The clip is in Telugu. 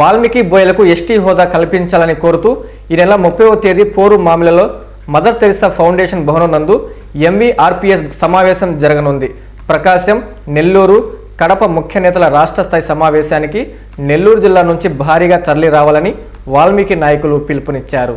వాల్మీకి బోయలకు ఎస్టీ హోదా కల్పించాలని కోరుతూ ఈ నెల ముప్పైవ తేదీ పోరు మామిలలో మదర్ తెరిసా ఫౌండేషన్ భవనం నందు ఎంవీఆర్పిఎస్ సమావేశం జరగనుంది. ప్రకాశం నెల్లూరు కడప ముఖ్య నేతల రాష్ట్ర స్థాయి సమావేశానికి నెల్లూరు జిల్లా నుంచి భారీగా తరలి రావాలని వాల్మీకి నాయకులు పిలుపునిచ్చారు.